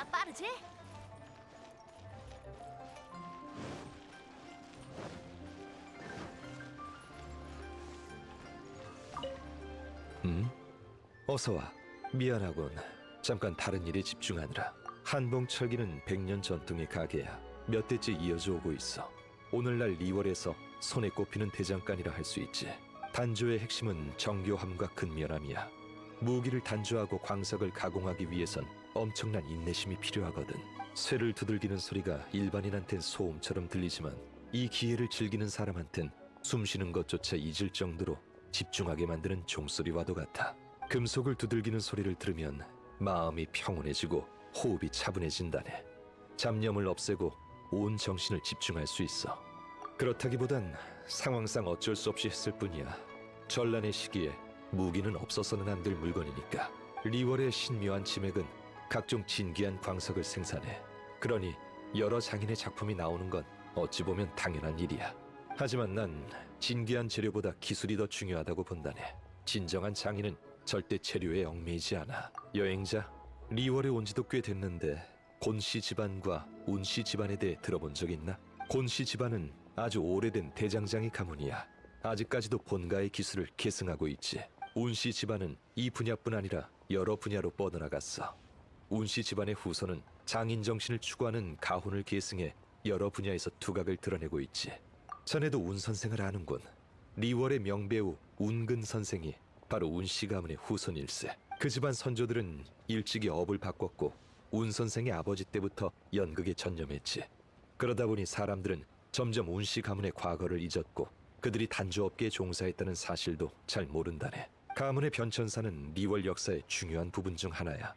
나 빠르지? 음? 어서 와. 미안하군. 잠깐 다른 일에 집중하느라. 한봉철기는 백년 전통의 가게야. 몇 대째 이어져 오고 있어. 오늘날 리월에서 손에 꼽히는 대장간이라 할 수 있지. 단조의 핵심은 정교함과 근면함이야. 무기를 단조하고 광석을 가공하기 위해선 엄청난 인내심이 필요하거든. 쇠를 두들기는 소리가 일반인한텐 소음처럼 들리지만 이 기회를 즐기는 사람한텐 숨 쉬는 것조차 잊을 정도로 집중하게 만드는 종소리와도 같아. 금속을 두들기는 소리를 들으면 마음이 평온해지고 호흡이 차분해진다네. 잡념을 없애고 온 정신을 집중할 수 있어. 그렇다기보단 상황상 어쩔 수 없이 했을 뿐이야. 전란의 시기에 무기는 없어서는 안 될 물건이니까. 리월의 신묘한 치맥은 각종 진귀한 광석을 생산해. 그러니 여러 장인의 작품이 나오는 건 어찌 보면 당연한 일이야. 하지만 난 진귀한 재료보다 기술이 더 중요하다고 본다네. 진정한 장인은 절대 재료에 얽매이지 않아. 여행자, 리월에 온 지도 꽤 됐는데 곤씨 집안과 운씨 집안에 대해 들어본 적 있나? 곤씨 집안은 아주 오래된 대장장이 가문이야. 아직까지도 본가의 기술을 계승하고 있지. 운씨 집안은 이 분야뿐 아니라 여러 분야로 뻗어나갔어. 운씨 집안의 후손은 장인 정신을 추구하는 가훈을 계승해 여러 분야에서 두각을 드러내고 있지. 전에도 운 선생을 아는군. 리월의 명배우 운근 선생이 바로 운씨 가문의 후손일세. 그 집안 선조들은 일찍이 업을 바꿨고 운 선생의 아버지 때부터 연극에 전념했지. 그러다 보니 사람들은 점점 운씨 가문의 과거를 잊었고 그들이 단조업계에 종사했다는 사실도 잘 모른다네. 가문의 변천사는 리월 역사의 중요한 부분 중 하나야.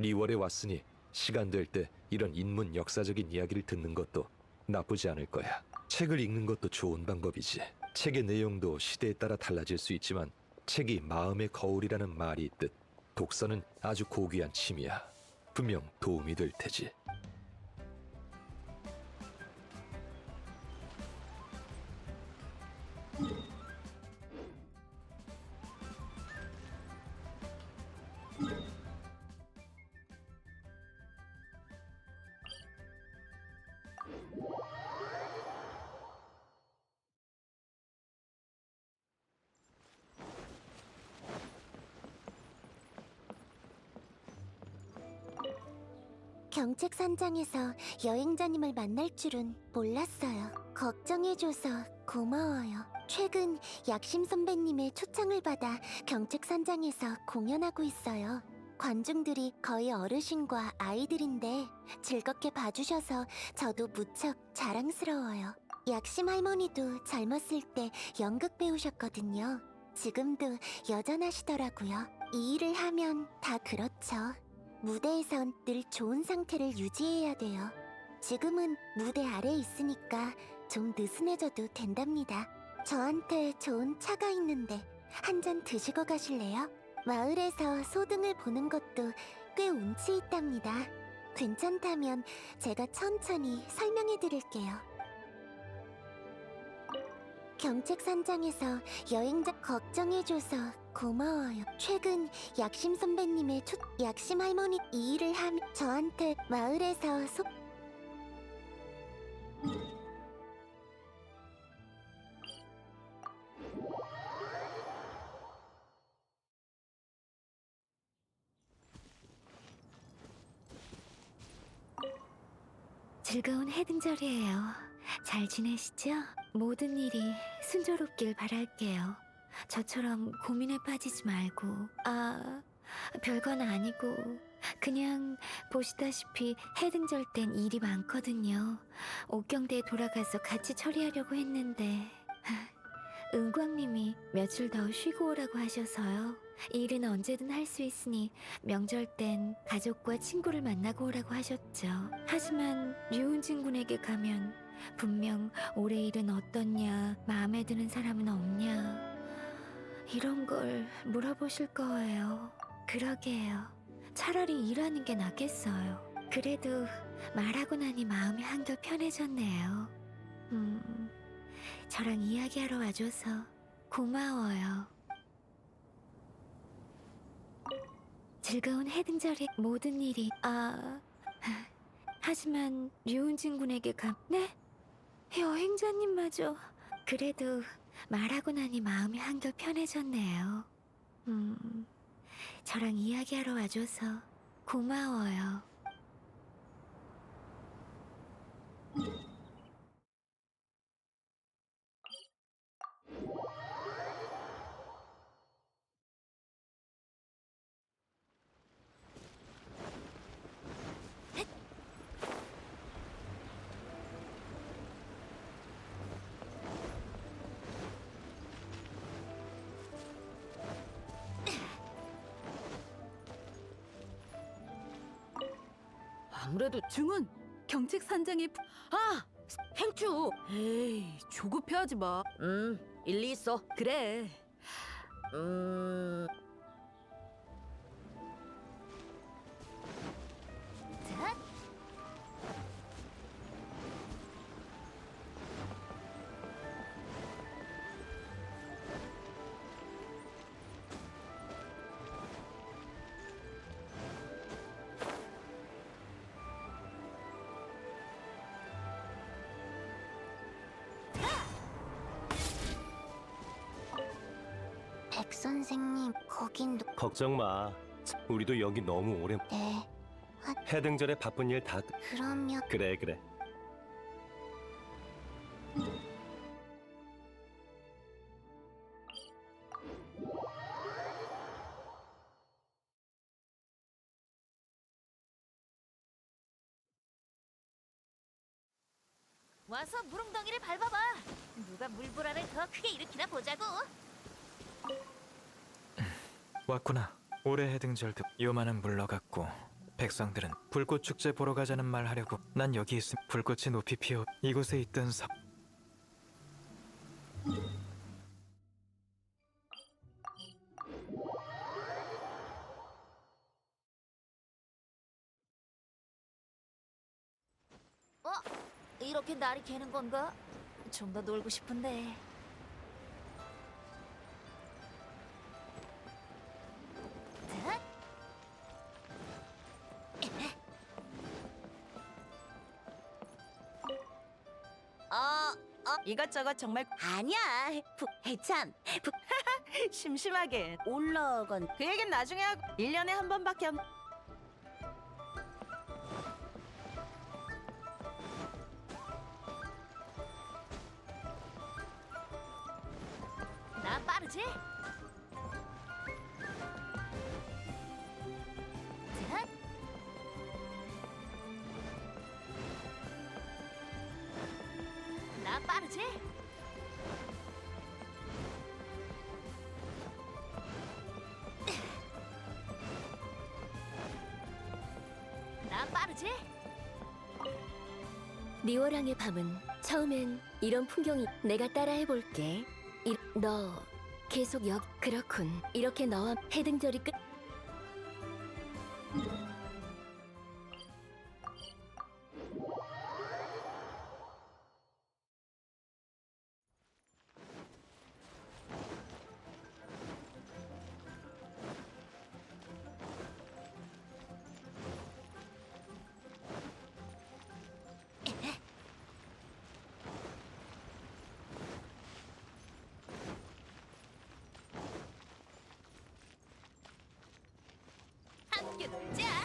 리월에 왔으니 시간 될 때 이런 인문 역사적인 이야기를 듣는 것도 나쁘지 않을 거야. 책을 읽는 것도 좋은 방법이지. 책의 내용도 시대에 따라 달라질 수 있지만 책이 마음의 거울이라는 말이 있듯 독서는 아주 고귀한 취미야. 분명 도움이 될 테지. 경책 산장에서 여행자님을 만날 줄은 몰랐어요. 걱정해줘서 고마워요. 최근 약심 선배님의 초청을 받아 경책 산장에서 공연하고 있어요. 관중들이 거의 어르신과 아이들인데 즐겁게 봐주셔서 저도 무척 자랑스러워요. 약심 할머니도 젊었을 때 연극 배우셨거든요. 지금도 여전하시더라고요. 이 일을 하면 다 그렇죠. 무대에선 늘 좋은 상태를 유지해야 돼요. 지금은 무대 아래에 있으니까 좀 느슨해져도 된답니다. 저한테 좋은 차가 있는데 한 잔 드시고 가실래요? 마을에서 소등을 보는 것도 꽤 운치 있답니다. 괜찮다면 제가 천천히 설명해 드릴게요. 경책 산장에서 여행자 걱정해줘서 고마워요. 최근 약심 선배님의 초 약심 할머니 이 일을 하면 저한테 마을에서 소 즐거운 해등절이에요. 잘 지내시죠? 모든 일이 순조롭길 바랄게요. 저처럼 고민에 빠지지 말고, 아, 별건 아니고, 그냥 보시다시피 해등절 땐 일이 많거든요. 옥경대에 돌아가서 같이 처리하려고 했는데, 은광님이 며칠 더 쉬고 오라고 하셔서요. 일은 언제든 할 수 있으니 명절 땐 가족과 친구를 만나고 오라고 하셨죠. 하지만 류은진 군에게 가면 분명 올해 일은 어떻냐, 마음에 드는 사람은 없냐, 이런 걸 물어보실 거예요. 그러게요. 차라리 일하는 게 낫겠어요. 그래도 말하고 나니 마음이 한결 편해졌네요. 음, 저랑 이야기하러 와줘서 고마워요. 즐거운 해등절에 모든 일이 아 하지만 류은진 군에게 감... 네? 여행자님마저... 그래도 말하고 나니 마음이 한결 편해졌네요. 음... 저랑 이야기하러 와줘서 고마워요. 아무래도 증은 경책 산장의 부- 아 행추 에이 조급해하지 마. 음 일리 있어. 그래. 음 백 선생님, 거긴 누... 걱정 마. 우리도 여기 너무 오래 네, 해등절에 바쁜 일 다 그러면 그래 그래. 와서 무릉덩이를 밟아봐. 누가 물보라를 더 크게 일으키나 보자고. 왔구나. 올해 해등절도 요만한 물러갔고 백성들은 불꽃 축제 보러 가자는 말 하려고 난 여기 있음 불꽃이 높이 피어 이곳에 있던 섭 어? 이렇게 날이 개는 건가? 좀 더 놀고 싶은데. 이것저것 정말 아니야. 부, 참, 부, 심심하게 올라건 그 얘긴 나중에 하고 1년에 한 번밖에 안 나 빠르지? 나 빠르지? 나 빠르지? 리오랑의 밤은 처음엔 이런 풍경이 내가 따라해볼게. 이, 너 계속 역 그렇군. 이렇게 너와 해등절이 끝. 함께 놀자.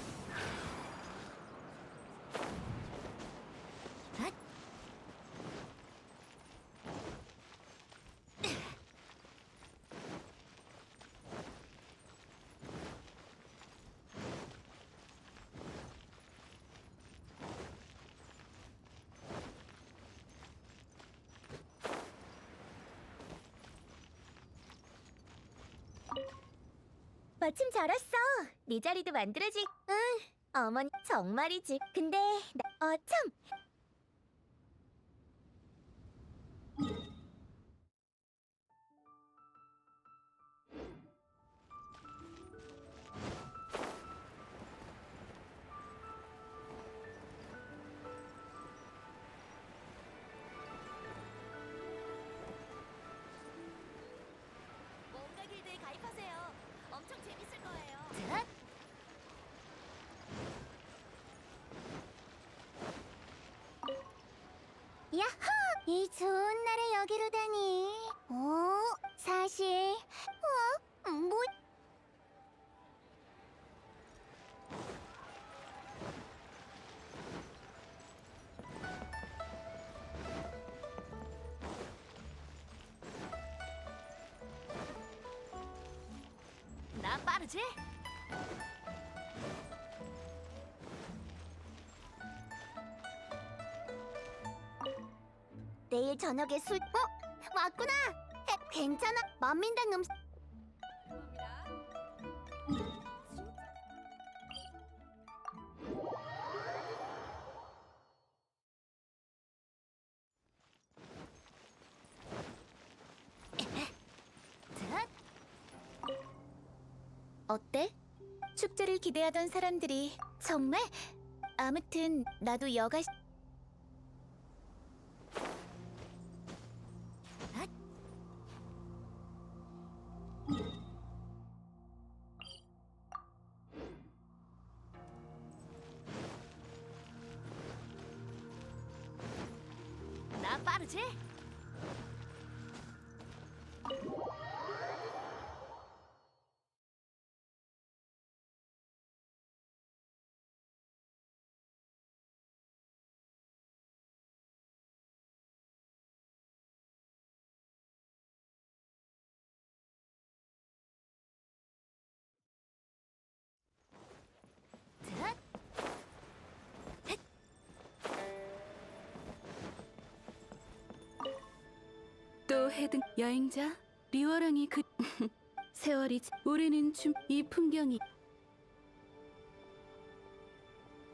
마침 잘 왔어. 네 자리도 만들어지. 응, 어머니 정말이지. 근데 나, 어 참. 이 좋은 날에 여기로 다니. 어, 사실, 어, 뭐? 나 빠르지? 내일 저녁에 술. 어, 왔구나. 해, 괜찮아. 만민당 음식. 어때? 축제를 기대하던 사람들이 정말? 아무튼 나도 여가 빠르지? 해등 여행자 리워랑이 그 세월이 지- 올해는 좀이 풍경이